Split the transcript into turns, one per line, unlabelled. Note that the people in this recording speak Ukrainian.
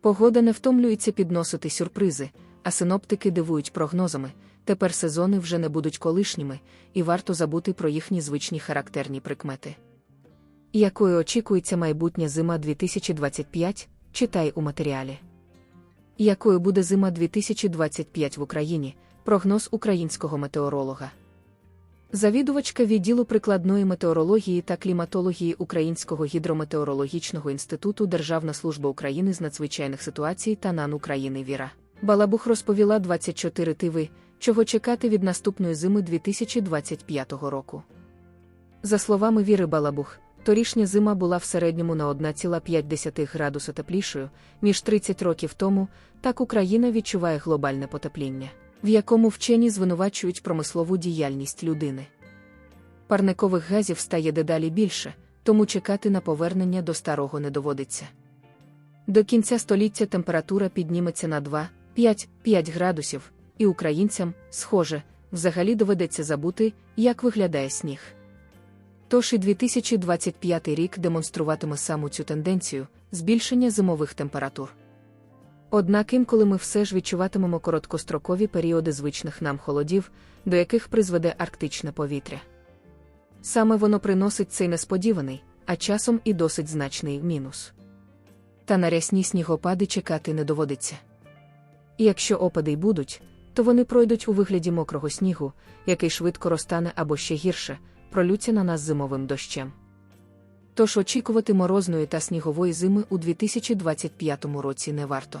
Погода не втомлюється підносити сюрпризи, а синоптики дивують прогнозами. Тепер сезони вже не будуть колишніми, і варто забути про їхні звичні характерні прикмети. Якою очікується майбутня зима 2025, читай у матеріалі. Якою буде зима 2025 в Україні? Прогноз українського метеоролога. Завідувачка відділу прикладної метеорології та кліматології Українського гідрометеорологічного інституту Державна служба України з надзвичайних ситуацій та НАН України Віра. Балабух розповіла 24 тиви, чого чекати від наступної зими 2025 року. За словами Віри Балабух, торішня зима була в середньому на 1,5 градуса теплішою, ніж 30 років тому, так Україна відчуває глобальне потепління, в якому вчені звинувачують промислову діяльність людини. Парникових газів стає дедалі більше, тому чекати на повернення до старого не доводиться. До кінця століття температура підніметься на 2-5-5 градусів, і українцям, схоже, взагалі доведеться забути, як виглядає сніг. Тож і 2025 рік демонструватиме саму цю тенденцію збільшення зимових температур. Однак інколи ми все ж відчуватимемо короткострокові періоди звичних нам холодів, до яких призведе арктичне повітря. Саме воно приносить цей несподіваний, а часом і досить значний мінус. Та на рясні снігопади чекати не доводиться. І якщо опади й будуть, то вони пройдуть у вигляді мокрого снігу, який швидко розтане або ще гірше, пролються на нас зимовим дощем. Тож очікувати морозної та снігової зими у 2025 році не варто.